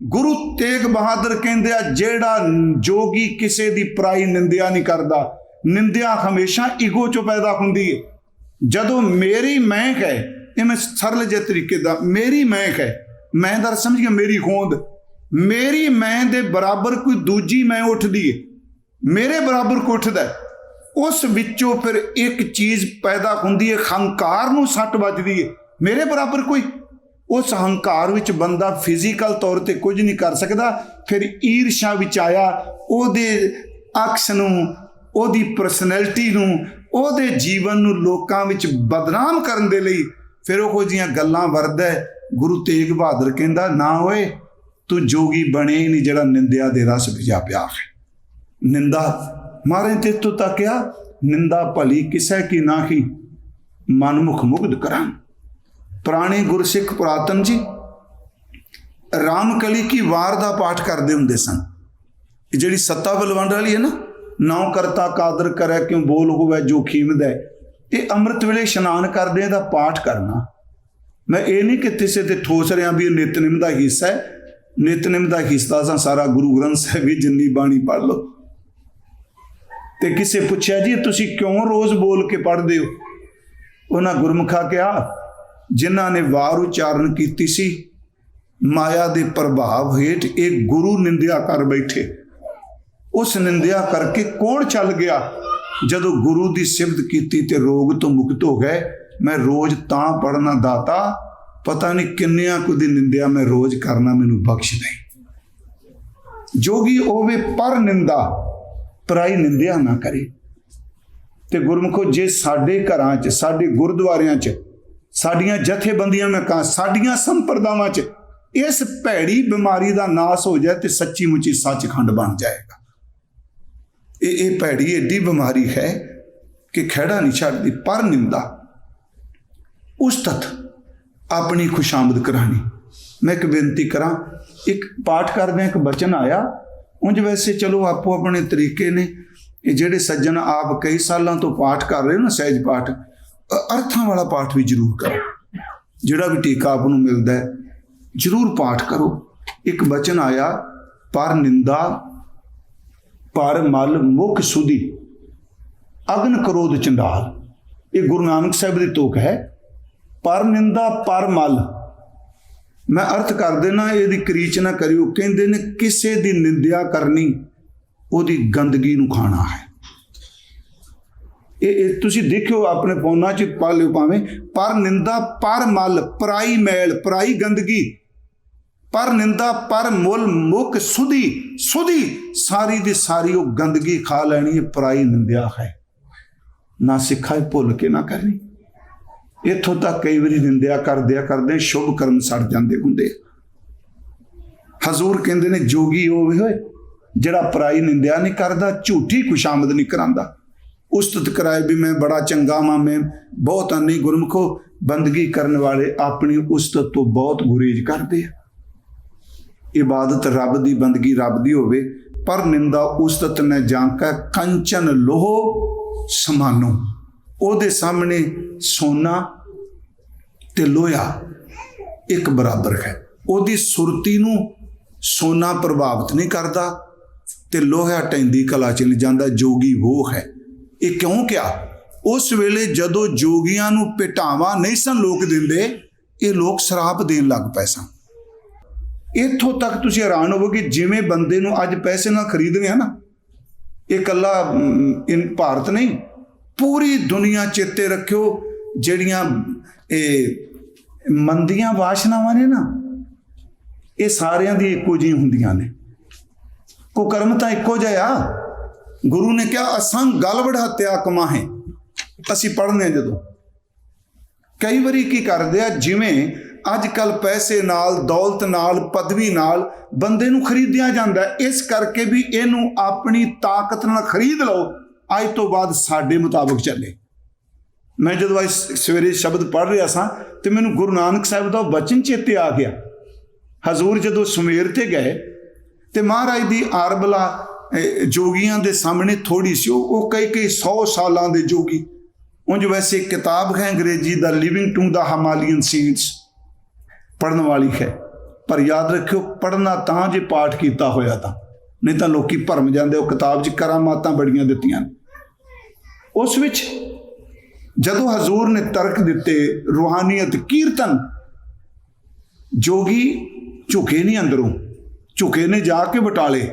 ਗੁਰੂ ਤੇਗ ਬਹਾਦਰ ਕਹਿੰਦੇ ਆ, ਜਿਹੜਾ ਜੋਗੀ ਕਿਸੇ ਦੀ ਪ੍ਰਾਈ ਨਿੰਦਿਆ ਨਹੀਂ ਕਰਦਾ, ਨਿੰਦਿਆ ਹਮੇਸ਼ਾ ਈਗੋ ਚੋਂ ਪੈਦਾ ਹੁੰਦੀ ਹੈ ਜਦੋਂ ਮੇਰੀ ਮਹਿਕ ਹੈ ਇਹ ਮੈਂ ਸਰਲ ਜਿਹੇ ਤਰੀਕੇ ਦਾ, ਮੇਰੀ ਮਹਿਕ ਹੈ ਮੈਂ ਦਰ ਸਮਝ ਗਿਆ ਮੇਰੀ ਹੋਂਦ ਮੇਰੀ ਮੈਂ ਦੇ ਬਰਾਬਰ ਕੋਈ ਦੂਜੀ ਮੈਂ ਉੱਠਦੀ ਹੈ ਮੇਰੇ ਬਰਾਬਰ ਕੋਈ ਉੱਠਦਾ ਉਸ ਵਿੱਚੋਂ ਫਿਰ ਇੱਕ ਚੀਜ਼ ਪੈਦਾ ਹੁੰਦੀ ਹੈ ਹੰਕਾਰ ਨੂੰ ਸੱਟ ਵੱਜਦੀ ਹੈ ਮੇਰੇ ਬਰਾਬਰ ਕੋਈ ਉਸ ਹੰਕਾਰ ਵਿੱਚ ਬੰਦਾ ਫਿਜ਼ੀਕਲ ਤੌਰ ਤੇ ਕੁਝ ਨਹੀਂ ਕਰ ਸਕਦਾ, ਫਿਰ ਈਰਸ਼ਾ ਵਿੱਚ ਆਇਆ, ਉਹਦੇ ਅਕਸ ਨੂੰ, ਉਹਦੀ ਪਰਸਨੈਲਿਟੀ ਨੂੰ, ਉਹਦੇ ਜੀਵਨ ਨੂੰ ਲੋਕਾਂ ਵਿੱਚ ਬਦਨਾਮ ਕਰਨ ਦੇ ਲਈ ਫਿਰ ਉਹ ਜੀਆਂ ਗੱਲਾਂ ਵਰਦਾ ਹੈ। ਗੁਰੂ ਤੇਗ ਬਹਾਦਰ ਕਹਿੰਦਾ, ਨਾ ਹੋਏ ਤੂੰ ਜੋਗੀ ਬਣੇ ਨਹੀਂ ਜਿਹੜਾ ਨਿੰਦਿਆ ਦੇ ਰਸ ਭਿਜਾ ਪਿਆ ਹੈ ਨਿੰਦਾ, ਮਾਰੇ ਤੇ ਤੂੰ ਤੱਕਿਆ ਨਿੰਦਾ ਭਲੀ ਕਿਸੈ ਕੀ ਨਾਹੀ, ਮਨਮੁਖ ਮੁਗਧ ਕਰਾਂ ਪੁਰਾਣੇ ਗੁਰਸਿੱਖ ਪੁਰਾਤਨ ਜੀ ਰਾਮਕਲੀ ਕੀ ਵਾਰ ਦਾ ਪਾਠ ਕਰਦੇ ਹੁੰਦੇ ਸਨ। ਜਿਹੜੀ ਸੱਤਾ ਬਲਵੰਡ ਵਾਲੀ ਹੈ ਨਾ ਨੌ ਕਰਤਾ ਕਾਦਰ ਕਰੈ, ਕਿਉ ਬੋਲ ਹੋਵੇ, ਜੋ ਖੀਮਦਾ। ਇਹ ਅੰਮ੍ਰਿਤ ਵੇਲੇ ਇਸ਼ਨਾਨ ਕਰਦੇ ਦਾ ਪਾਠ ਕਰਨਾ। ਮੈਂ ਇਹ ਨਹੀਂ ਕਿ ਕਿਸੇ ਤੇ ਠੋਸ ਰਿਆਂ ਵੀ ਇਹ ਨਿਤਨੇਮ ਦਾ ਹਿੱਸਾ ਹੈ। ਨਿਤਨੇਮ ਦਾ ਹਿੱਸਾ ਸਾਂ ਸਾਰਾ ਗੁਰੂ ਗ੍ਰੰਥ ਸਾਹਿਬ ਵੀ ਜਿੰਨੀ ਬਾਣੀ ਪੜ੍ਹ ਲਓ। ਤੇ ਕਿਸੇ ਪੁੱਛਿਆ ਜੀ, ਤੁਸੀਂ ਕਿਉਂ ਰੋਜ਼ ਬੋਲ ਕੇ ਪੜ੍ਹਦੇ ਹੋ? ਉਹਨਾਂ ਗੁਰਮੁਖਾ ਕਿਹਾ ਜਿਨ੍ਹਾਂ ਨੇ ਵਾਰ ਉਚਾਰਨ ਕੀਤੀ ਸੀ, ਮਾਇਆ ਦੇ ਪ੍ਰਭਾਵ ਹੇਠ ਇਹ ਗੁਰੂ ਨਿੰਦਿਆ ਕਰ ਬੈਠੇ। ਉਸ ਨਿੰਦਿਆ ਕਰਕੇ ਕੌਣ ਚੱਲ ਗਿਆ? ਜਦੋਂ ਗੁਰੂ ਦੀ ਸਿਫਤ ਕੀਤੀ ਤੇ ਰੋਗ ਤੋਂ ਮੁਕਤ ਹੋ ਗਏ, ਮੈਂ ਰੋਜ਼ ਤਾਂ ਪੜਨਾ ਦਾਤਾ, ਪਤਾ ਨਹੀਂ ਕਿੰਨਿਆਂ ਕੁ ਦੀ ਨਿੰਦਿਆ ਮੈਂ ਰੋਜ਼ ਕਰਨਾ ਮੈਨੂੰ ਬਖਸ਼ ਦੇ ਜੋਗੀ ਹੋਵੇ ਪਰ ਨਿੰਦਾ, ਪਰਾਈ ਨਿੰਦਿਆ ਨਾ ਕਰੇ। ਤੇ ਗੁਰਮੁਖੋ, ਜੇ ਸਾਡੇ ਘਰਾਂ 'ਚ, ਸਾਡੇ ਗੁਰਦੁਆਰਿਆਂ 'ਚ ਸਾਡੀਆਂ ਜਥੇਬੰਦੀਆਂ ਮੈਂ ਕਹਾਂ, ਸਾਡੀਆਂ ਸੰਪਰਦਾਵਾਂ 'ਚ ਇਸ ਭੈੜੀ ਬਿਮਾਰੀ ਦਾ ਨਾਸ ਹੋ ਜਾਏ ਤੇ ਸੱਚੀ ਮੁੱਚੀ ਸੱਚਖੰਡ ਬਣ ਜਾਏਗਾ। ਇਹ ਇਹ ਭੈੜੀ ਏਡੀ ਬਿਮਾਰੀ ਹੈ ਕਿ ਖਹਿੜਾ ਨਹੀਂ ਛੱਡਦੀ, ਪਰ ਨਿੰਦਾ। ਉਸਤਤ ਆਪਣੀ ਖੁਸ਼ਾਮਦ ਕਰਾਣੀ। ਮੈਂ ਇੱਕ ਬੇਨਤੀ ਕਰਾਂ, ਇੱਕ ਪਾਠ ਕਰਦੇ ਇੱਕ ਬਚਨ ਆਇਆ। ਉਂਝ ਵੈਸੇ ਚਲੋ ਆਪੋ ਆਪਣੇ ਤਰੀਕੇ ਨੇ। ਇਹ ਜਿਹੜੇ ਸੱਜਣ ਆਪ ਕਈ ਸਾਲਾਂ ਤੋਂ ਪਾਠ ਕਰ ਰਹੇ ਹੋ ਨਾ, ਸਹਿਜ ਪਾਠ। ਅਰਥਾਂ ਵਾਲਾ ਪਾਠ ਵੀ ਜ਼ਰੂਰ ਕਰੋ। ਜਿਹੜਾ ਵੀ ਟੀਕਾ ਆਪ ਨੂੰ ਮਿਲਦਾ ਹੈ, ਜ਼ਰੂਰ ਪਾਠ ਕਰੋ। ਇੱਕ ਬਚਨ ਆਇਆ, ਪਰ ਨਿੰਦਾ, ਪਰ ਮਲ ਮੁਖ ਸੁਦੀ ਅਗਨ ਕਰੋਧ ਚੰਡਾਲ। ਇਹ ਗੁਰੂ ਨਾਨਕ ਸਾਹਿਬ ਦੀ ਤੋਕ ਹੈ। ਪਰ ਨਿੰਦਾ, ਪਰ ਮਲ। ਮੈਂ ਅਰਥ ਕਰ ਦੇਣਾ ਇਹਦੀ ਕਰੀਚ ਨਾ ਕਰਿਓ। ਕਹਿੰਦੇ ਨੇ, ਕਿਸੇ ਦੀ ਨਿੰਦਿਆ ਕਰਨੀ, ਉਹਦੀ ਗੰਦਗੀ ਨੂੰ ਖਾਣਾ ਹੈ। ਇਹ ਇਹ ਤੁਸੀਂ ਦੇਖਿਓ ਆਪਣੇ ਫੋਨਾਂ 'ਚ ਪਾ ਲਿਓ ਭਾਵੇਂ। ਪਰ ਨਿੰਦਾ, ਪਰ ਮਲ, ਪਰਾਈ ਮੈਲ, ਪਰਾਈ ਗੰਦਗੀ। ਪਰ ਨਿੰਦਾ, ਪਰ ਮੁੱਲ, ਮੁਕ ਸੁਧੀ ਸੁਧੀ। ਸਾਰੀ ਦੀ ਸਾਰੀ ਉਹ ਗੰਦਗੀ ਖਾ ਲੈਣੀ ਇਹ ਪਰਾਈ ਨਿੰਦਿਆ ਹੈ। ਨਾ ਸਿੱਖਾਏ ਭੁੱਲ ਕੇ ਨਾ ਕਰਨੀ। ਇੱਥੋਂ ਤੱਕ ਕਈ ਵਾਰੀ ਨਿੰਦਿਆ ਕਰਦਿਆ ਕਰਦੇ ਸ਼ੁਭ ਕਰਮ ਸੜ ਜਾਂਦੇ ਹੁੰਦੇ ਹਜ਼ੂਰ ਕਹਿੰਦੇ ਨੇ, ਜੋਗੀ ਹੋਵੇ ਹੋਏ, ਜਿਹੜਾ ਪਰਾਈ ਨਿੰਦਿਆ ਨਹੀਂ ਕਰਦਾ, ਝੂਠੀ ਖੁਸ਼ਾਮਦ ਨਹੀਂ ਕਰਾਂਦਾ ਉਸਤਤ ਕਰਾਏ ਵੀ ਮੈਂ ਬੜਾ ਚੰਗਾ ਮਾਂ ਮੈਂ ਬਹੁਤ ਅੰਨੀ ਗੁਰਮਖੋ, ਬੰਦਗੀ ਕਰਨ ਵਾਲੇ ਆਪਣੀ ਉਸਤਤ ਤੋਂ ਬਹੁਤ ਗੁਰੇਜ ਕਰਦੇ ਆ। ਇਬਾਦਤ ਰੱਬ ਦੀ, ਬੰਦਗੀ ਰੱਬ ਦੀ ਹੋਵੇ, ਪਰ ਨਿੰਦਾ ਉਸਤਤ ਨੇ ਜਾਂਕਾ ਕੰਚਨ ਲੋਹ ਸਮਾਨੋ। ਉਹਦੇ ਸਾਹਮਣੇ ਸੋਨਾ ਤੇ ਲੋਹਾ ਇੱਕ ਬਰਾਬਰ ਹੈ। ਉਹਦੀ ਸੁਰਤੀ ਨੂੰ ਸੋਨਾ ਪ੍ਰਭਾਵਿਤ ਨਹੀਂ ਕਰਦਾ ਤੇ ਲੋਹਾ ਟੈਂਦੀ ਕਲਾ ਚ ਨਹੀਂ ਜਾਂਦਾ, ਜੋਗੀ ਉਹ ਹੈ। ਇਹ ਕਿਉਂ ਕਿਹਾ? ਉਸ ਵੇਲੇ ਜਦੋਂ ਜੋਗੀਆਂ ਨੂੰ ਪਟਾਵਾ ਨਹੀਂ ਸਨ ਲੋਕ ਦਿੰਦੇ, ਇਹ ਲੋਕ ਸ਼ਰਾਪ ਦੇਣ ਲੱਗ ਪਏ ਸਨ। ਇੱਥੋਂ ਤੱਕ ਤੁਸੀਂ ਹੈਰਾਨ ਹੋਵੋਗੇ ਜਿਵੇਂ ਬੰਦੇ ਨੂੰ ਅੱਜ ਪੈਸੇ ਨਾਲ ਖਰੀਦਦੇ ਆ ਨਾ, ਇਹ ਕੱਲਾ ਇਨ ਭਾਰਤ ਨਹੀਂ, ਪੂਰੀ ਦੁਨੀਆ ਚੇਤੇ ਰੱਖਿਓ ਜਿਹੜੀਆਂ ਇਹ ਮੰਦੀਆਂ ਵਾਸ਼ਨਾਵਾਂ ਨੇ ਨਾ, ਇਹ ਸਾਰਿਆਂ ਦੀ ਇੱਕੋ ਜਿਹੀ ਹੁੰਦੀਆਂ ਨੇ। ਕੋ ਕਰਮ ਤਾਂ ਇੱਕੋ ਜਿਹਾ ਆ। ਗੁਰੂ ਨੇ ਕਿਹਾ ਅਸੰਗ ਗਲ ਵੜਾਤਿਆ ਕਮਾਹੇ ਅਸੀਂ ਪੜ੍ਹਨੇ ਆ ਜਦੋਂ। ਕਈ ਵਾਰੀ ਕੀ ਕਰਦੇ ਆ, ਜਿਵੇਂ ਅੱਜ ਕੱਲ ਪੈਸੇ ਨਾਲ, ਦੌਲਤ ਨਾਲ, ਪਦਵੀ ਨਾਲ ਬੰਦੇ ਨੂੰ ਖਰੀਦਿਆ ਜਾਂਦਾ ਇਸ ਕਰਕੇ ਵੀ ਇਹਨੂੰ ਆਪਣੀ ਤਾਕਤ ਨਾਲ ਖਰੀਦ ਲਓ। ਅੱਜ ਤੋਂ ਬਾਅਦ ਸਾਡੇ ਮੁਤਾਬਕ ਚੱਲੇ। ਮੈਂ ਜਦੋਂ ਅੱਜ ਸਵੇਰੇ ਸ਼ਬਦ ਪੜ੍ਹ ਰਿਹਾ ਸਾਂ ਤੇ ਮੈਨੂੰ ਗੁਰੂ ਨਾਨਕ ਸਾਹਿਬ ਦਾ ਉਹ ਬਚਨ ਚੇਤੇ ਆ ਗਿਆ। ਹਜ਼ੂਰ ਜਦੋਂ ਸੁਮੇਰ ਤੇ ਗਏ ਤੇ ਮਹਾਰਾਜ ਦੀ ਆਰਬਲਾ ਜੋਗੀਆਂ ਦੇ ਸਾਹਮਣੇ ਥੋੜੀ ਸੀ, ਉਹ ਉਹ ਕਈ ਕਈ 100 ਸਾਲਾਂ ਦੇ ਜੋਗੀ। ਉਂਝ ਵੈਸੇ ਕਿਤਾਬ ਹੈ ਅੰਗਰੇਜ਼ੀ ਦਾ living to the Himalayan seeds ਪੜਨ ਵਾਲੀ ਹੈ। ਪਰ ਯਾਦ ਰੱਖਿਓ ਪੜਨਾ ਤਾਂ ਜੇ ਪਾਠ ਕੀਤਾ ਹੋਇਆ ਤਾਂ। ਨਹੀਂ ਤਾਂ ਲੋਕੀ ਭਰਮ ਜਾਂਦੇ, ਉਹ ਕਿਤਾਬ 'ਚ ਕਰਾਮਾਤਾਂ ਬੜੀਆਂ ਦਿੱਤੀਆਂ ਉਸ ਵਿੱਚ ਜਦੋਂ ਹਜ਼ੂਰ ਨੇ ਤਰਕ ਦਿੱਤੇ ਰੂਹਾਨੀਅਤ ਕੀਰਤਨ, ਜੋਗੀ ਝੁਕੇ ਨਹੀਂ ਅੰਦਰੋਂ, ਝੁਕੇ ਨੇ ਜਾ ਕੇ ਬਟਾਲੇ।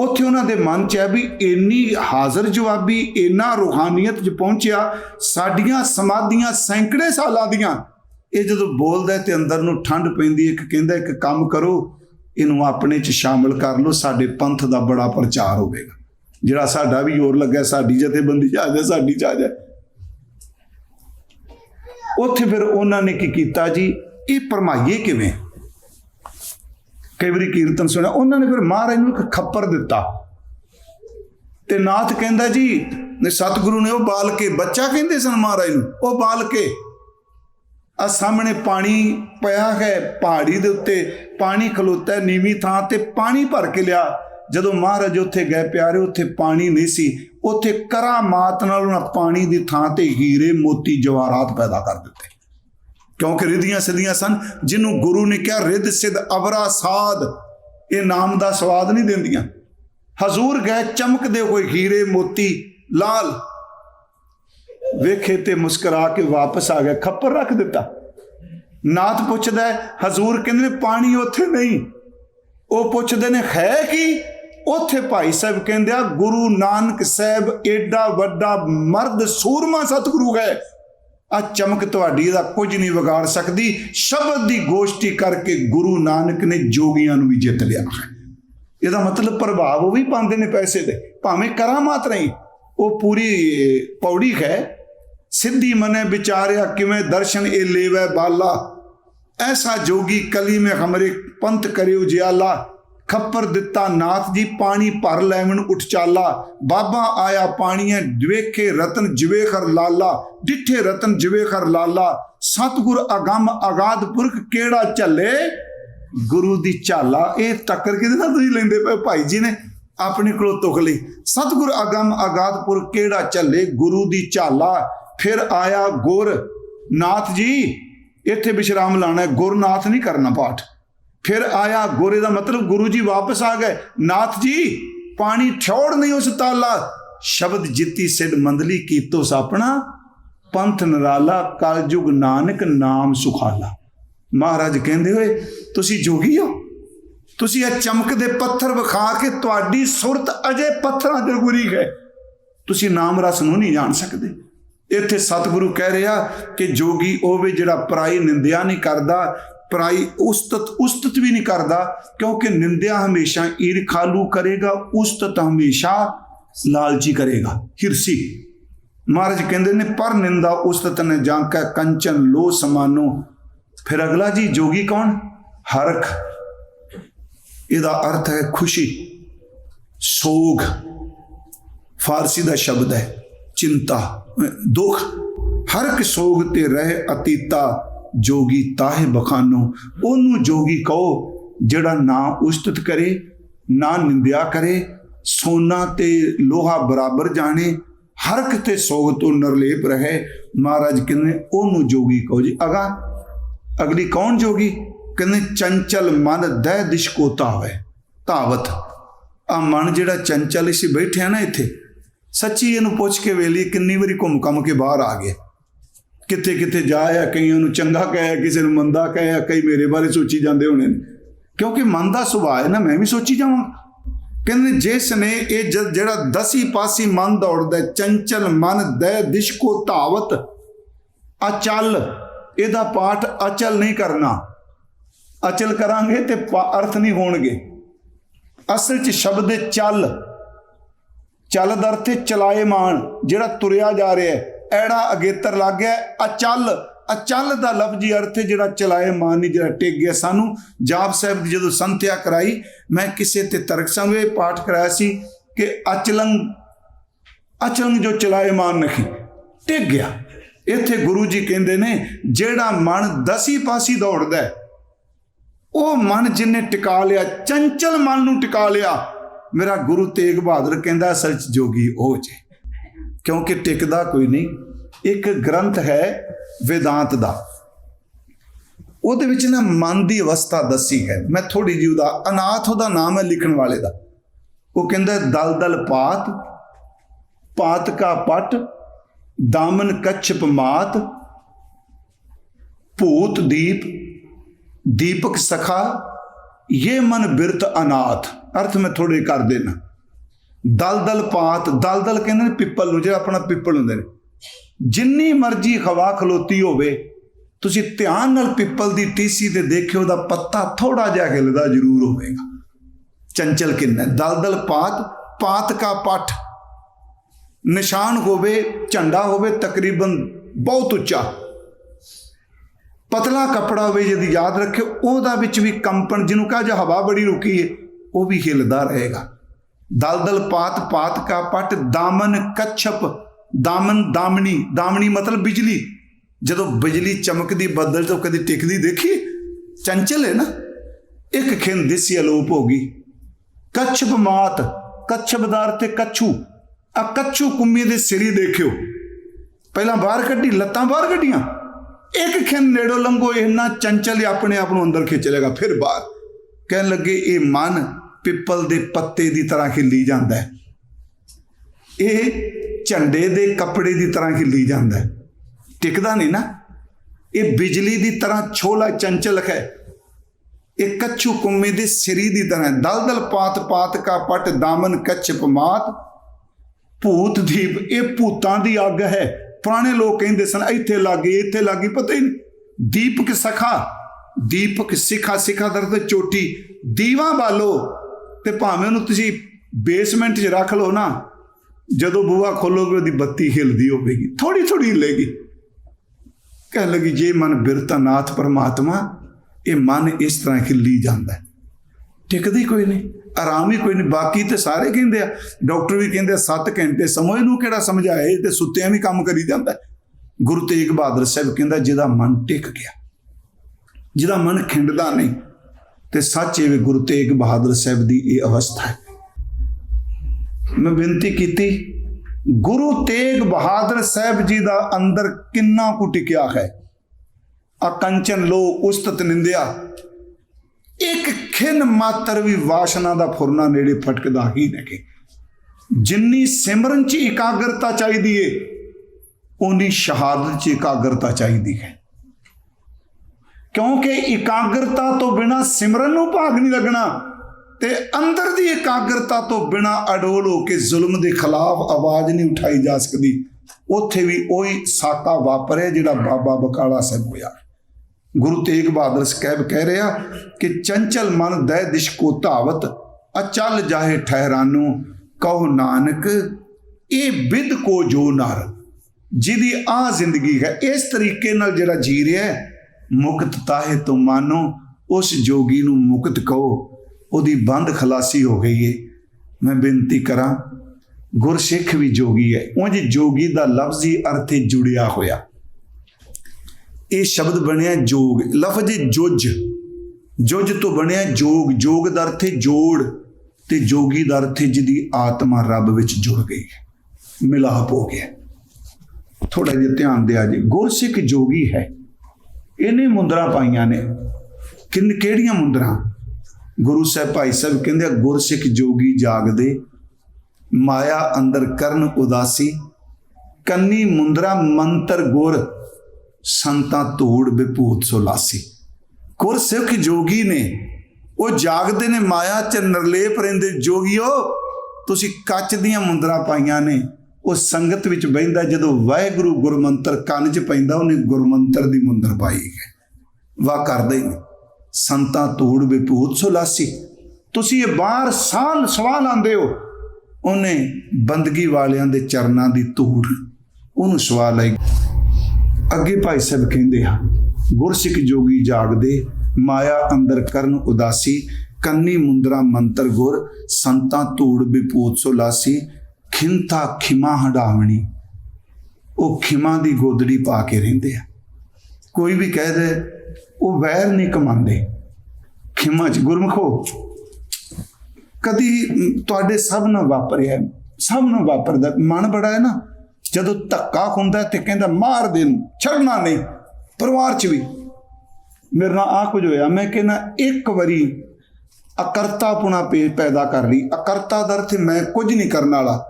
ਉੱਥੇ ਉਹਨਾਂ ਦੇ ਮਨ 'ਚ ਹੈ ਵੀ ਇੰਨੀ ਹਾਜ਼ਰ ਜਵਾਬੀ, ਇੰਨਾ ਰੂਹਾਨੀਅਤ 'ਚ ਪਹੁੰਚਿਆ, ਸਾਡੀਆਂ ਸਮਾਧੀਆਂ ਸੈਂਕੜੇ ਸਾਲਾਂ ਦੀਆਂ। ਇਹ ਜਦੋਂ ਬੋਲਦਾ ਹੈ ਤੇ ਅੰਦਰ ਨੂੰ ਠੰਡ ਪੈਂਦੀ ਇੱਕ ਕਹਿੰਦਾ, ਇੱਕ ਕੰਮ ਕਰੋ, ਇਹਨੂੰ ਆਪਣੇ 'ਚ ਸ਼ਾਮਲ ਕਰ ਲਓ, ਸਾਡੇ ਪੰਥ ਦਾ ਬੜਾ ਪ੍ਰਚਾਰ ਹੋਵੇਗਾ। ਜਿਹੜਾ ਸਾਡਾ ਵੀ ਹੋਰ ਲੱਗਾ ਸਾਡੀ ਜਥੇਬੰਦੀ ਚ ਆ ਜਾ ਸਾਡੀ ਚ ਆ ਜਾ ਉੱਥੇ ਫਿਰ ਉਹਨਾਂ ਨੇ ਕੀ ਕੀਤਾ ਜੀ? ਇਹ ਪਰਮਾਈਏ ਕਿਵੇਂ? ਕਈ ਵਾਰੀ ਕੀਰਤਨ ਸੁਣਿਆ, ਉਹਨਾਂ ਨੇ ਫਿਰ ਮਹਾਰਾਜ ਨੂੰ ਇੱਕ ਖੱਪਰ ਦਿੱਤਾ। ਤੇ ਨਾਥ ਕਹਿੰਦਾ ਜੀ, ਨੇ ਸਤਿਗੁਰੂ ਨੇ ਉਹ ਬਾਲ ਕੇ, ਬੱਚਾ ਕਹਿੰਦੇ ਸਨ ਮਹਾਰਾਜ ਨੂੰ, ਉਹ ਬਾਲ ਕੇ। ਆ ਸਾਹਮਣੇ ਪਾਣੀ ਪਿਆ ਹੈ, ਪਹਾੜੀ ਦੇ ਉੱਤੇ, ਪਾਣੀ ਖਲੋਤਾ ਨੀਵੀਂ ਥਾਂ ਤੇ, ਪਾਣੀ ਭਰ ਕੇ ਲਿਆ। ਜਦੋਂ ਮਹਾਰਾਜ ਉੱਥੇ ਗਏ ਪਿਆਰੇ, ਉੱਥੇ ਪਾਣੀ ਨਹੀਂ ਸੀ। ਉੱਥੇ ਕਰਾਮਾਤ ਨਾਲ ਉਹਨਾਂ ਪਾਣੀ ਦੀ ਥਾਂ ਤੇ ਹੀਰੇ ਮੋਤੀ ਜਵਾਹਰਾਤ ਪੈਦਾ ਕਰ ਦਿੱਤੇ। ਕਿਉਂਕਿ ਰਿਧੀਆਂ ਸਿੱਧੀਆਂ ਸਨ, ਜਿਹਨੂੰ ਗੁਰੂ ਨੇ ਕਿਹਾ, ਰਿੱਧ ਸਿੱਧ ਅਵਰਾ ਸਾਧ। ਇਹ ਨਾਮ ਦਾ ਸਵਾਦ ਨਹੀਂ ਦਿੰਦੀਆਂ। ਹਜ਼ੂਰ ਗਏ, ਚਮਕਦੇ ਹੋਏ ਹੀਰੇ, ਮੋਤੀ, ਲਾਲ। ਵੇਖੇ ਤੇ ਮੁਸਕਰਾ ਕੇ ਵਾਪਸ ਆ ਗਿਆ, ਖੱਪਰ ਰੱਖ ਦਿੱਤਾ। ਨਾਥ ਪੁੱਛਦਾ ਹਜ਼ੂਰ ਕਹਿੰਦੇ ਨੇ ਪਾਣੀ ਉੱਥੇ ਨਹੀਂ? ਉਹ ਪੁੱਛਦੇ ਨੇ, ਹੈ ਕੀ? ਉੱਥੇ ਭਾਈ ਸਾਹਿਬ ਕਹਿੰਦੇ ਆ, ਗੁਰੂ ਨਾਨਕ ਸਾਹਿਬ ਏਡਾ ਵੱਡਾ ਮਰਦ ਸੂਰਮਾ ਸਤਿਗੁਰੂ ਹੈ। ਆ ਚਮਕ ਤੁਹਾਡੀ ਦਾ ਕੁਝ ਨਹੀਂ ਵਿਗਾੜ ਸਕਦੀ। ਸ਼ਬਦ ਦੀ ਗੋਸ਼ਟੀ ਕਰਕੇ ਗੁਰੂ ਨਾਨਕ ਨੇ ਜੋਗੀਆਂ ਨੂੰ ਵੀ ਜਿੱਤ ਲਿਆ। ਹੈ ਇਹਦਾ ਮਤਲਬ ਪ੍ਰਭਾਵ ਉਹ ਵੀ ਪਾਉਂਦੇ ਨੇ ਪੈਸੇ ਦੇ। ਭਾਵੇਂ ਕਰਾਮਾਤ ਨਹੀਂ, ਉਹ ਪੂਰੀ ਪੌੜੀ ਹੈ। ਸਿੱਧੀ ਮਨੇ ਵਿਚਾਰਿਆ ਕਿਵੇਂ ਦਰਸ਼ਨ ਇਹ ਲੇਵੈ ਬਾਲਾ। ਐਸਾ ਜੋਗੀ ਕਲੀ ਮੇ ਹਮਰੇ ਪੰਥ ਕਰਿਓ ਜਿਆਲਾ। ਖੱਪਰ ਦਿੱਤਾ, ਨਾਥ ਜੀ ਪਾਣੀ ਭਰ ਲੈਵਣ ਉਠਚਾਲਾ। ਬਾਬਾ ਆਇਆ ਪਾਣੀਏ ਵੇਖੇ ਰਤਨ ਜਿਵੇ ਖਰ ਲਾਲਾ। ਡਿੱਠੇ ਰਤਨ ਜਿਵੇ ਖਰ ਲਾਲਾ। ਸਤਗੁਰ ਅਗੰਮ ਆਗਾਦ ਪੁਰਖ ਕਿਹੜਾ ਝੱਲੇ? ਗੁਰੂ ਦੀ ਝਾਲਾ। ਇਹ ਟੱਕਰ ਕਿਹਦੇ ਨਾਲ ਤੁਸੀਂ ਲੈਂਦੇ ਪਏ ਭਾਈ ਜੀ ਨੇ? ਆਪਣੇ ਕੋਲੋਂ ਤੁਖ ਲਈ। ਸਤਗੁਰ ਅਗੰਮ ਅਗਾਧ ਪੁਰਖ ਕਿਹੜਾ ਝੱਲੇ? ਗੁਰੂ ਦੀ ਝਾਲਾ। ਫਿਰ ਆਇਆ ਗੁਰ। ਨਾਥ ਜੀ, ਇੱਥੇ ਵਿਸ਼ਰਾਮ ਲਾਣਾ ਗੁਰਨਾਥ ਨਹੀਂ ਕਰਨਾ ਪਾਠ। ਫਿਰ ਆਇਆ ਗੋਰੇ ਦਾ ਮਤਲਬ ਗੁਰੂ ਜੀ ਵਾਪਸ ਆ ਗਏ। ਨਾਥ ਜੀ, ਪਾਣੀ ਠੌੜ ਨਹੀਂ ਉਸ ਤਾਲਾ। ਸ਼ਬਦ ਜਿੱਤੀ ਸਿੱਧ ਮੰਦਲੀ ਕੀਤੋ ਸਾਪਣਾ। ਪੰਥ ਨਰਾਲਾ, ਕਲਯੁਗ ਨਾਨਕ ਨਾਮ ਸੁਖਾਲਾ। ਮਹਾਰਾਜ ਕਹਿੰਦੇ ਹੋਏ, ਤੁਸੀਂ ਜੋਗੀ ਹੋ? ਤੁਸੀਂ ਇਹ ਚਮਕਦੇ ਪੱਥਰ ਵਿਖਾ ਕੇ ਤੁਹਾਡੀ ਸੁਰਤ ਅਜੇ ਪੱਥਰਾਂ ਦੇ ਗੁਰੀ ਹੈ। ਤੁਸੀਂ ਨਾਮ ਰਸ ਨੂੰ ਨਹੀਂ ਜਾਣ ਸਕਦੇ। ਇੱਥੇ ਸਤਿਗੁਰੂ ਕਹਿ ਰਿਹਾ ਕਿ ਜੋਗੀ ਉਹ ਵੀ ਜਿਹੜਾ ਪਰਾਈ ਨਿੰਦਿਆ ਨਹੀਂ ਕਰਦਾ ਪਰਾਈ ਉਸਤਤ ਉਸਤਤ ਵੀ ਨਹੀਂ ਕਰਦਾ, ਕਿਉਂਕਿ ਨਿੰਦਿਆ ਹਮੇਸ਼ਾ ਈਰਖਾਲੂ ਕਰੇਗਾ, ਉਸਤਤ ਹਮੇਸ਼ਾ ਲਾਲਚੀ ਕਰੇਗਾ। ਹਿਰਸੀ। ਮਹਾਰਾਜ ਕਹਿੰਦੇ ਨੇ, ਪਰ ਨਿੰਦਾ ਉਸਤਤ ਨੇ ਜਾਂ ਜਾਂਕਾ ਕੰਚਨ ਲੋ ਸਮਾਨੋ। ਫਿਰ ਅਗਲਾ ਜੀ, ਜੋਗੀ ਕੌਣ? ਹਰਖ। ਇਹਦਾ ਅਰਥ ਹੈ ਖੁਸ਼ੀ। ਸੋਗ। ਫਾਰਸੀ ਦਾ ਸ਼ਬਦ ਹੈ ਚਿੰਤਾ, ਦੁੱਖ। ਹਰ ਇੱਕ ਸੋਗ ਤੇ ਰਹਿ ਅਤੀਤਾ। ਜੋਗੀ ਤਾਹੇ ਬਖਾਨੋ, ਉਹਨੂੰ ਜੋਗੀ ਕਹੋ, ਜਿਹੜਾ ਨਾ ਉਸਤਤ ਕਰੇ, ਨਾ ਨਿੰਦਿਆ ਕਰੇ, ਸੋਨਾ ਤੇ ਲੋਹਾ ਬਰਾਬਰ ਜਾਣੇ ਹਰ ਕਿਤੇ ਸੋਗ ਤੋਂ ਨਰਲੇਪ ਰਹੇ। ਮਹਾਰਾਜ ਕਹਿੰਦੇ, ਉਹਨੂੰ ਜੋਗੀ ਕਹੋ ਜੀ। ਅਗਾ, ਅਗਲੀ ਕੌਣ ਜੋਗੀ? ਕਹਿੰਦੇ, ਚੰਚਲ ਮਨ ਦਹਿ ਦਿਸ਼ ਕੋ ਧਾਵਤ। ਆ ਮਨ ਜਿਹੜਾ ਚੰਚਲ ਇਸੇ ਬੈਠਿਆ ਨਾ ਇੱਥੇ, ਸੱਚੀ ਇਹਨੂੰ ਪੁੱਛ ਕੇ ਵੇਲੀ ਕਿੰਨੀ ਵਾਰੀ ਘੁੰਮ ਘੰਮ ਕੇ ਬਾਹਰ ਆ ਗਿਆ। ਕਿੱਥੇ ਕਿੱਥੇ ਜਾਇਆ, ਕਈਆਂ ਨੂੰ ਚੰਗਾ ਕਹਿਆ, ਕਿਸੇ ਨੂੰ ਮੰਦਾ ਕਹਿਆ, ਕਈ ਮੇਰੇ ਬਾਰੇ ਸੋਚੀ ਜਾਂਦੇ ਹੋਣੇ ਨੇ। ਕਿਉਂਕਿ ਮਨ ਦਾ ਸੁਭਾਅ ਹੈ ਨਾ, ਮੈਂ ਵੀ ਸੋਚੀ ਜਾਵਾਂ। ਕਹਿੰਦੇ ਜਿਸ ਨੇ ਇਹ ਜ- ਜਿਹੜਾ ਦਸੀ ਪਾਸੀ ਮਨ ਦੌੜਦਾ ਚੰਚਲ ਮਨ ਦੇ ਦਿਸ਼ ਕੋ ਧਾਵਤ, ਅਚਲ, ਇਹਦਾ ਪਾਠ ਅਚਲ ਨਹੀਂ ਕਰਨਾ। ਅਚਲ ਕਰਾਂਗੇ ਤੇ ਪਾ- ਅਰਥ ਨਹੀਂ ਹੋਣਗੇ। ਅਸਲ 'ਚ ਸ਼ਬਦ ਚੱਲ। ਚੱਲ ਦਾ ਅਰਥ ਹੈ ਚਲਾਏਮਾਨ ਜਿਹੜਾ ਤੁਰਿਆ ਜਾ ਰਿਹਾ ਹੈ। ਐੜਾ ਅਗੇਤਰ ਲੱਗ ਗਿਆ। ਹੈ, ਅਚਲ ਅਚਲ ਦਾ ਲਫ਼ਜ਼ੀ ਅਰਥ ਹੈ ਜਿਹੜਾ ਚਲਾਏਮਾਨ ਨਹੀਂ ਜਿਹੜਾ ਟਿਕ ਗਿਆ ਸਾਨੂੰ। ਜਾਪ ਸਾਹਿਬ ਦੀ ਜਦੋਂ ਸੰਥਿਆ ਕਰਾਈ ਮੈਂ ਕਿਸੇ ਤੇ ਤਰਕ ਸੰਗੇ ਪਾਠ ਕਰਾਇਆ ਸੀ ਕਿ ਅਚਲੰਗ ਅਚਲੰਗ ਜੋ ਚਲਾਏ ਚਲਾਏਮਾਨ ਨਹੀਂ ਟਿਕ ਗਿਆ। ਇੱਥੇ ਗੁਰੂ ਜੀ ਕਹਿੰਦੇ ਨੇ ਜਿਹੜਾ ਮਨ ਦਸੀ ਪਾਸੀ ਦੌੜਦਾ ਉਹ ਮਨ ਜਿਨੇ ਟਿਕਾ ਲਿਆ ਚੰਚਲ ਮਨ ਨੂੰ ਟਿਕਾ ਲਿਆ ਮੇਰਾ ਗੁਰੂ ਤੇਗ ਬਹਾਦਰ ਕਹਿੰਦਾ ਅਸਲ ਚ ਜੋਗੀ ਉਹ ਜੇ। ਕਿਉਂਕਿ ਟਿਕਦਾ ਕੋਈ ਨਹੀਂ। ਇੱਕ ਗ੍ਰੰਥ ਹੈ ਵੇਦਾਂਤ ਦਾ। ਉਹਦੇ ਵਿੱਚ ਨਾ ਮਨ ਦੀ ਅਵਸਥਾ ਦੱਸੀ ਹੈ। ਮੈਂ ਥੋੜੀ ਜਿਹੀ ਉਹਦਾ ਅਨਾਥ, ਉਹਦਾ ਨਾਮ ਹੈ ਲਿਖਣ ਵਾਲੇ ਦਾ। ਉਹ ਕਹਿੰਦਾ, ਦਲ ਦਲ ਪਾਤ ਪਾਤ ਕਾ ਪਟ, ਦਾਮਨ ਕਛਪ ਮਾਤ, ਭੂਤ ਦੀਪ, ਦੀਪਕ ਸਖਾ ਇਹ ਮਨ ਬਿਰਤ ਅਨਾਥ। ਅਰਥ ਮੈਂ ਥੋੜੇ ਕਰ ਦੇਣਾ। ਦਲ ਦਲ ਪਾਤ, ਦਲਦਲ ਕਹਿੰਦੇ ਨੇ ਪਿੱਪਲ ਨੂੰ, ਜਿਹੜਾ ਆਪਣਾ ਪਿੱਪਲ ਹੁੰਦੇ ਨੇ। ਜਿੰਨੀ ਮਰਜ਼ੀ ਹਵਾ ਖਲੋਤੀ ਹੋਵੇ, ਤੁਸੀਂ ਧਿਆਨ ਨਾਲ ਪਿੱਪਲ ਦੀ ਟੀਸੀ ਤੇ ਦੇਖਿਓ ਦਾ ਪੱਤਾ ਥੋੜਾ ਜਿਹਾ ਹਿੱਲਦਾ ਜ਼ਰੂਰ ਹੋਵੇਗਾ। ਚੰਚਲ ਕਿੰਨਾ ਦਲਦਲ ਪਾਤ ਪਾਤ ਕਾ ਪੱਠ। ਨਿਸ਼ਾਨ ਹੋਵੇ, ਝੰਡਾ ਹੋਵੇ, ਤਕਰੀਬਨ ਬਹੁਤ ਉੱਚਾ। ਪਤਲਾ ਕਪੜਾ ਹੋਵੇ, ਜਿਹਦੀ ਯਾਦ ਰੱਖਿਓ, ਉਹਦਾ ਵਿੱਚ ਵੀ ਕੰਪਨ, ਜਿਹਨੂੰ ਕਹਾ ਜਾ ਹਵਾ ਬੜੀ ਰੁਕੀ ਹੈ, ਉਹ ਵੀ ਹਿਲਦਾ ਰਹੇਗਾ। ਦਲ ਦਲ ਪਾਤ ਪਾਤ ਕਾ ਪਟ, ਦਾਮਨ ਕੱਛਪ, ਦਾਮਨ ਦਾਮਣੀ ਦਾਮਣੀ ਮਤਲਬ ਬਿਜਲੀ। ਜਦੋਂ ਬਿਜਲੀ ਚਮਕਦੀ ਬੱਦਲ ਤੋਂ ਕਦੀ ਟਿਕਦੀ ਦੇਖੀ, ਚੰਚਲ ਹੈ ਨਾ? ਇੱਕ ਖਿੰਦ ਦਿਸੀ ਅਲੋਪ ਹੋ ਗਈ। ਕੱਛਪ ਮਾਤ ਕੱਛਪ ਦਾ ਅਰਥ ਕੱਛੂ। ਆ ਕੱਛੂ ਕੁੰਮੀ ਦੇ ਸਿਰੀ ਦੇਖਿਓ। ਪਹਿਲਾਂ ਬਾਹਰ ਕੱਢੀ, ਲੱਤਾਂ ਬਾਹਰ ਕੱਢੀਆਂ। ਇੱਕ ਖਿੰਦ ਨੇੜੋ ਲੰਘੋ, ਇੰਨਾ ਚੰਚਲ ਆਪਣੇ ਆਪ ਨੂੰ ਅੰਦਰ ਖਿੱਚ ਲੇਗਾ ਫਿਰ ਬਾਹਰ। ਕਹਿਣ ਲੱਗੇ, ਇਹ ਮਨ ਪਿੱਪਲ ਦੇ ਪੱਤੇ ਦੀ ਤਰ੍ਹਾਂ ਹਿੱਲੀ ਜਾਂਦਾ ਹੈ। ਇਹ ਝੰਡੇ ਦੇ ਕੱਪੜੇ ਦੀ ਤਰ੍ਹਾਂ ਹਿੱਲੀ ਜਾਂਦਾ ਹੈ। ਟਿਕਦਾ ਨਹੀਂ ਨਾ। ਇਹ ਬਿਜਲੀ ਦੀ ਤਰ੍ਹਾਂ ਛੋਲਾ ਚੰਚਲ ਹੈ। ਇਹ ਕੱਛੂ ਕੁੰਮੇ ਦੇ ਸਿਰੀ ਦੀ ਤਰ੍ਹਾਂ ਦਲ ਦਲ ਪਾਤ ਪਾਤ ਕਾ ਪਟ, ਦਾਮਨ ਕੱਛਪ ਮਾਤ। ਭੂਤ ਦੀਪ, ਇਹ ਭੂਤਾਂ ਦੀ ਅੱਗ ਹੈ। ਪੁਰਾਣੇ ਲੋਕ ਕਹਿੰਦੇ ਸਨ, ਇੱਥੇ ਲੱਗੀ ਇੱਥੇ ਲੱਗੀ, ਪਤਾ ਹੀ ਨਹੀਂ। ਦੀਪਕ ਸਖਾ, ਦੀਪਕ ਸਿਖਾ ਸਿਖਾ ਦਰਦ ਚੋਟੀ। ਦੀਵਾ ਬਾਲੋ ਤੇ ਭਾਵੇਂ ਉਹਨੂੰ ਤੁਸੀਂ ਬੇਸਮੈਂਟ 'ਚ ਰੱਖ ਲਓ ਨਾ, ਜਦੋਂ ਬੂਹਾ ਖੋਲੋਗੇ ਉਹਦੀ ਬੱਤੀ ਹਿਲਦੀ ਹੋਵੇਗੀ ਥੋੜੀ ਥੋੜੀ ਹਿੱਲੇਗੀ। ਕਹਿਣ ਲੱਗੀ, ਜੇ ਮਨ ਬਿਰਤਨਾਥ ਪਰਮਾਤਮਾ, ਇਹ ਮਨ ਇਸ ਤਰ੍ਹਾਂ ਹਿੱਲੀ ਜਾਂਦਾ ਹੈ। ਟਿਕਦੀ ਕੋਈ ਨਹੀਂ, ਆਰਾਮ ਹੀ ਕੋਈ ਨਹੀਂ, ਬਾਕੀ ਤੇ ਸਾਰੇ ਕਹਿੰਦੇ ਆ, ਡਾਕਟਰ ਵੀ ਕਹਿੰਦੇ ਆ 7 ਘੰਟੇ ਸਮਝ ਨੂੰ ਕਿਹੜਾ ਸਮਝਾਏ ਤੇ ਸੁੱਤਿਆਂ ਵੀ ਕੰਮ ਕਰੀ ਜਾਂਦਾ ਗੁਰੂ ਤੇਗ ਬਹਾਦਰ ਸਾਹਿਬ ਕਹਿੰਦਾ, ਜਿਹਦਾ ਮਨ ਟਿਕ ਗਿਆ, ਜਿਹਦਾ ਮਨ ਖਿੰਡਦਾ ਨਹੀਂ ਤੇ ਸੱਚ ਇਹ ਗੁਰੂ ਤੇਗ ਬਹਾਦਰ ਸਾਹਿਬ ਦੀ ਇਹ ਅਵਸਥਾ ਹੈ। ਮੈਂ ਬੇਨਤੀ ਕੀਤੀ, ਗੁਰੂ ਤੇਗ ਬਹਾਦਰ ਸਾਹਿਬ ਜੀ ਦਾ ਅੰਦਰ ਕਿੰਨਾ ਕੁ ਟਿਕਿਆ ਹੈ? ਅਕੰਚਨ ਲੋ ਉਸਤਤ ਨਿੰਦਿਆ। ਇੱਕ ਖਿੰਨ ਮਾਤਰ ਵੀ ਵਾਸ਼ਨਾ ਦਾ ਫੁਰਨਾ ਨੇੜੇ ਫਟਕਦਾ ਹੀ ਨਹੀਂ ਜਿੰਨੀ ਸਿਮਰਨ ਚ ਇਕਾਗਰਤਾ ਚਾਹੀਦੀ ਏ ਉਨੀ ਸ਼ਹਾਦਤ ਚ ਇਕਾਗਰਤਾ ਚਾਹੀਦੀ ਹੈ। ਕਿਉਂਕਿ ਇਕਾਗਰਤਾ ਤੋਂ ਬਿਨਾ ਸਿਮਰਨ ਨੂੰ ਭਾਗ ਨਹੀਂ ਲੱਗਣਾ ਤੇ ਅੰਦਰ ਦੀ ਇਕਾਗਰਤਾ ਤੋਂ ਬਿਨਾ ਅਡੋਲ ਹੋ ਕੇ ਜ਼ੁਲਮ ਦੇ ਖਿਲਾਫ ਆਵਾਜ਼ ਨਹੀਂ ਉਠਾਈ ਜਾ ਸਕਦੀ, ਉੱਥੇ ਵੀ ਉਹੀ ਸਾਕਾ ਵਾਪਰਿਆ ਜਿਹੜਾ ਬਾਬਾ ਬਕਾਲਾ ਸਾਹਿਬ ਹੋਇਆ। ਗੁਰੂ ਤੇਗ ਬਹਾਦਰ ਸਾਹਿਬ ਕਹਿ ਰਿਹਾ ਕਿ ਚੰਚਲ ਮਨ ਦੈ ਦਿਸ਼ ਕੋ ਧਾਵਤ, ਅਚਲ ਜਾਹੇ ਠਹਿਰਾਨੂ, ਕਹੋ ਨਾਨਕ, ਇਹ ਬਿਦ ਕੋ ਜੋ ਨਰ। ਜਿਹਦੀ ਆ ਜ਼ਿੰਦਗੀ ਹੈ, ਇਸ ਤਰੀਕੇ ਨਾਲ ਜਿਹੜਾ ਜੀ ਰਿਹਾ ਹੈ ਮੁਕਤ ਤਾਹੇ ਤੋਂ ਮਾਨੋ, ਉਸ ਜੋਗੀ ਨੂੰ ਮੁਕਤ ਕਹੋ। ਉਹਦੀ ਬੰਦ ਖਲਾਸੀ ਹੋ ਗਈ ਏ। ਮੈਂ ਬੇਨਤੀ ਕਰਾਂ, ਗੁਰਸਿੱਖ ਵੀ ਜੋਗੀ ਹੈ। ਉਂਝ ਜੋਗੀ ਦਾ ਲਫ਼ਜ਼ੀ ਅਰਥ ਹੀ ਜੁੜਿਆ ਹੋਇਆ। ਇਹ ਸ਼ਬਦ ਬਣਿਆ ਜੋਗ। ਲਫ਼ਜ਼ ਜੁਜ। ਜੁਜ ਤੋਂ ਬਣਿਆ ਜੋਗ। ਜੋਗ ਦਾ ਅਰਥ ਹੈ ਜੋੜ। ਤੇ ਜੋਗੀ ਦਾ ਅਰਥ ਹੈ ਜਿਹਦੀ ਆਤਮਾ ਰੱਬ ਵਿੱਚ ਜੁੜ ਗਈ ਮਿਲਾਪ ਹੋ ਗਿਆ। ਥੋੜਾ ਜਿਹਾ ਧਿਆਨ ਦਿਆ ਜੀ। ਗੁਰਸਿੱਖ ਜੋਗੀ ਹੈ। ਇਹਨੇ ਮੁੰਦਰਾ ਪਾਈਆਂ ਨੇ। ਕਿੰਨ ਕਿਹੜੀਆਂ ਮੁੰਦਰਾ? ਗੁਰੂ ਸਾਹਿਬ ਭਾਈ ਸਾਹਿਬ ਕਹਿੰਦੇ ਆ, ਗੁਰਸਿੱਖ ਜੋਗੀ ਜਾਗਦੇ ਮਾਇਆ ਅੰਦਰ ਕਰਨ ਉਦਾਸੀ ਕੰਨੀ ਮੁੰਦਰਾ ਮੰਤਰ ਗੁਰ ਸੰਤਾਂ ਧੂੜ ਵਿਭੂਤ ਸੁਲਾਸੀ ਗੁਰਸਿੱਖ ਜੋਗੀ ਨੇ ਉਹ ਜਾਗਦੇ ਨੇ ਮਾਇਆ ਚ ਨਿਰਲੇਪ ਰਹਿੰਦੇ। ਜੋਗੀਓ ਤੁਸੀਂ ਕੱਚ ਦੀਆਂ ਮੁੰਦਰਾ ਪਾਈਆਂ ਨੇ। ਉਹ ਸੰਗਤ ਵਿੱਚ ਬਹਿੰਦਾ ਜਦੋਂ ਵਾਹਿਗੁਰੂ ਗੁਰਮੰਤਰ ਕੰਨ 'ਚ ਪੈਂਦਾ, ਉਹਨੇ ਗੁਰਮੰਤਰ ਦੀ ਮੁੰਦਰ ਪਾਈ ਹੈ। ਵਾ ਕਰਦੇ ਨੇ ਸੰਤਾਂ ਧੂੜ ਵਿਭੂਤ ਸੁਲਾਸੀ ਤੁਸੀਂ ਇਹ ਬਾਹਰ ਸਾਲ ਸਵਾਲ ਆਂਦੇ ਹੋ। ਉਹਨੇ ਬੰਦਗੀ ਵਾਲਿਆਂ ਦੇ ਚਰਨਾਂ ਦੀ ਧੂੜ ਉਹਨੂੰ ਸਵਾਲ ਆਈ ਅੱਗੇ ਭਾਈ ਸਾਹਿਬ ਕਹਿੰਦੇ ਆ, ਗੁਰਸਿੱਖ ਜੋਗੀ ਜਾਗਦੇ, ਮਾਇਆ ਅੰਦਰ ਕਰਨ ਉਦਾਸੀ, ਕੰਨੀ ਮੁੰਦਰਾ ਮੰਤਰ ਗੁਰ, ਸੰਤਾਂ ਧੂੜ ਵਿਪੂਤ ਸੁਲਾਸੀ ਖਿੰਤਾ ਖਿਮਾ ਹਡਾਵਣੀ। ਉਹ ਖਿਮਾ ਦੀ ਗੋਦੜੀ ਪਾ ਕੇ ਰਹਿੰਦੇ ਆ। ਕੋਈ ਵੀ ਕਹਿ ਦੇ, ਉਹ ਵੈਰ ਨਹੀਂ ਕਮਾਉਂਦੇ। ਖਿਮਾ ਚ ਗੁਰਮਖੋ, ਕਦੀ ਤੁਹਾਡੇ ਸਭ ਨਾਲ ਵਾਪਰਿਆ, ਸਭ ਨੂੰ ਵਾਪਰਦਾ। ਮਨ ਬੜਾ ਹੈ ਨਾ, ਜਦੋਂ ਧੱਕਾ ਹੁੰਦਾ ਤੇ ਕਹਿੰਦਾ, ਮਾਰ ਦੇਣ ਛੱਡਣਾ ਨਹੀਂ। ਪਰਿਵਾਰ ਚ ਵੀ। ਮੇਰੇ ਨਾਲ ਆ ਕੁਝ ਹੋਇਆ, ਮੈਂ ਕਹਿੰਦਾ, ਇੱਕ ਵਾਰੀ ਅਕਰਤਾਪੁਣਾ ਪੇ ਪੈਦਾ ਕਰ ਲਈ। ਅਕਰਤਾ ਦਾ ਅਰਥ ਮੈਂ ਕੁਝ ਨਹੀਂ ਕਰਨ ਵਾਲਾ।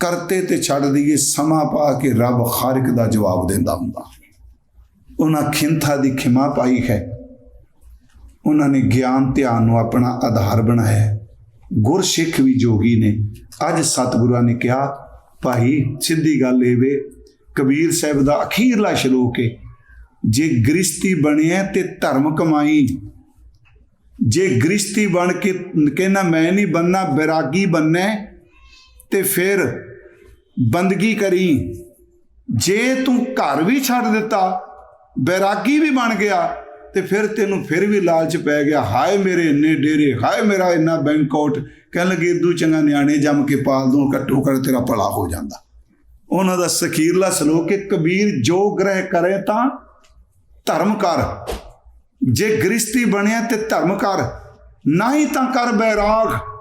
ਕਰਤੇ ਤੇ ਛੱਡ ਦਈਏ, ਸਮਾਂ ਪਾ ਕੇ ਰੱਬ ਖਾਰਕ ਦਾ ਜਵਾਬ ਦਿੰਦਾ ਹੁੰਦਾ। ਉਹਨਾਂ ਖਿੰਥਾ ਦੀ ਖਿਮਾ ਪਾਈ ਹੈ। ਉਹਨਾਂ ਨੇ ਗਿਆਨ, ਧਿਆਨ ਨੂੰ ਆਪਣਾ ਆਧਾਰ ਬਣਾਇਆ। ਗੁਰਸਿੱਖ ਵੀ ਜੋਗੀ ਨੇ। ਅੱਜ ਸਤਿਗੁਰਾਂ ਨੇ ਕਿਹਾ, ਭਾਈ, ਸਿੱਧੀ ਗੱਲ ਇਹ ਵੇ, ਕਬੀਰ ਸਾਹਿਬ ਦਾ ਅਖੀਰਲਾ ਸ਼ਲੋਕ ਹੈ ਜੇ ਗ੍ਰਿਸ਼ਤੀ ਬਣਿਆ ਤੇ ਧਰਮ ਕਮਾਈ। ਜੇ ਗ੍ਰਿਸ਼ਤੀ ਬਣ ਕੇ ਕਹਿੰਦਾ, ਮੈਂ ਨਹੀਂ ਬੰਨਾ ਬੈਰਾਗੀ ਬੰਨਾ ਤੇ ਫਿਰ ਬੰਦਗੀ ਕਰੀ। ਜੇ ਤੂੰ ਘਰ ਵੀ ਛੱਡ ਦਿੱਤਾ, ਬੈਰਾਗੀ ਵੀ ਬਣ ਗਿਆ, ਤੇ ਫਿਰ ਤੈਨੂੰ ਫਿਰ ਵੀ ਲਾਲਚ ਪੈ ਗਿਆ। ਹਾਏ ਮੇਰੇ ਇੰਨੇ ਡੇਰੇ, ਹਾਏ ਮੇਰਾ ਇੰਨਾ ਬੈਂਕਆਊਟ ਕਹਿਣ ਲੱਗੇ, ਇਦੂ ਚੰਗਾ ਨਿਆਣੇ ਜੰਮ ਕੇ ਪਾਲ ਦੂੰ, ਘੱਟੋ ਘੱਟ ਤੇਰਾ ਭਲਾ ਹੋ ਜਾਂਦਾ। ਉਹਨਾਂ ਦਾ ਸਖੀਰਲਾ ਸਲੋਕ ਕਿ ਕਬੀਰ ਜੋ ਗ੍ਰਹਿ ਕਰੇ ਤਾਂ ਧਰਮ ਕਰ। ਜੇ ਗ੍ਰਿਸ਼ਤੀ ਬਣਿਆ ਤੇ ਧਰਮ ਕਰ ਨਹੀਂ ਤਾਂ ਕਰ ਬੈਰਾਗ।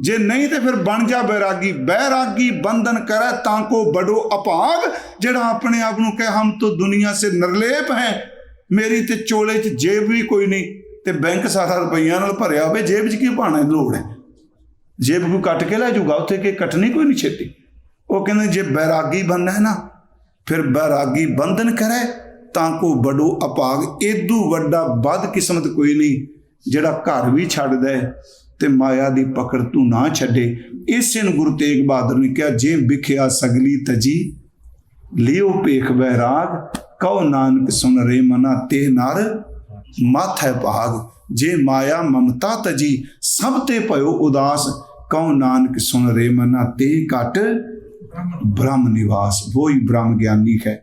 ਜੇ ਨਹੀਂ ਤੇ ਫਿਰ ਬਣ ਜਾ ਬੈਰਾਗੀ। ਬੈਰਾਗੀ ਬੰਧਨ ਕਰੇ ਤਾਂ ਕੋ ਬੜੋ ਅਪਾਗ, ਜਿਹੜਾ ਆਪਣੇ ਆਪ ਨੂੰ ਕਹੇ, ਹਮ ਤੋਂ ਦੁਨੀਆ ਸੇ ਨਿਰਲੇਪ ਹੈ, ਮੇਰੀ ਤੇ ਚੋਲੇ 'ਚ ਜੇਬ ਵੀ ਕੋਈ ਨਹੀਂ, ਤੇ ਬੈਂਕ ਸਾਰਾ ਰੁਪਈਆ ਨਾਲ ਭਰਿਆ ਹੋਵੇ, ਜੇਬ 'ਚ ਕੀ ਪਾਣਾ ਲੋੜ ਹੈ? ਜੇਬ ਕੋਈ ਕੱਟ ਕੇ ਲੈ ਜਾਊਗਾ, ਉੱਥੇ ਕਿ ਕੱਟਣੀ ਕੋਈ ਨਹੀਂ ਛੇਤੀ। ਉਹ ਕਹਿੰਦੇ, ਜੇ ਬੈਰਾਗੀ ਬਣਨਾ ਹੈ ਨਾ, ਫਿਰ ਬੈਰਾਗੀ ਬੰਧਨ ਕਰੈ, ਤਾਂ ਕੋ ਬੜੋ ਅਪਾਗ। ਏਦੂ ਵੱਡਾ ਬਦ ਕਿਸਮਤ ਕੋਈ ਨਹੀਂ, ਜਿਹੜਾ ਘਰ ਵੀ ਛੱਡਦਾ ਹੈ ਤੇ ਮਾਇਆ ਦੀ ਪਕੜ ਤੂੰ ਨਾ ਛੱਡੇ। ਇਸੇ ਨੂੰ ਗੁਰੂ ਤੇਗ ਬਹਾਦਰ ਨੇ ਕਿਹਾ, ਜੇ ਵਿਖਿਆ ਸਗਲੀ ਤਜੀ ਲਿਓ ਪੇਖ ਬੈਰਾਗ ਕਉ ਨਾਨਕ ਸੁਨ ਰੇ ਮਨਾ, ਤੇ ਨਰ ਮਾਥੈ ਭਾਗ। ਜੇ ਮਾਇਆ ਮਮਤਾ ਤਜੀ ਸਭ ਤੇ ਭਇਓ ਉਦਾਸ ਕਉ ਨਾਨਕ ਸੁਨ ਰੇ ਮਨਾ, ਤੇ ਘਟ ਬ੍ਰਹਮ ਨਿਵਾਸ। ਵੋਈ ਬ੍ਰਹਮ ਗਿਆਨੀ ਹੈ।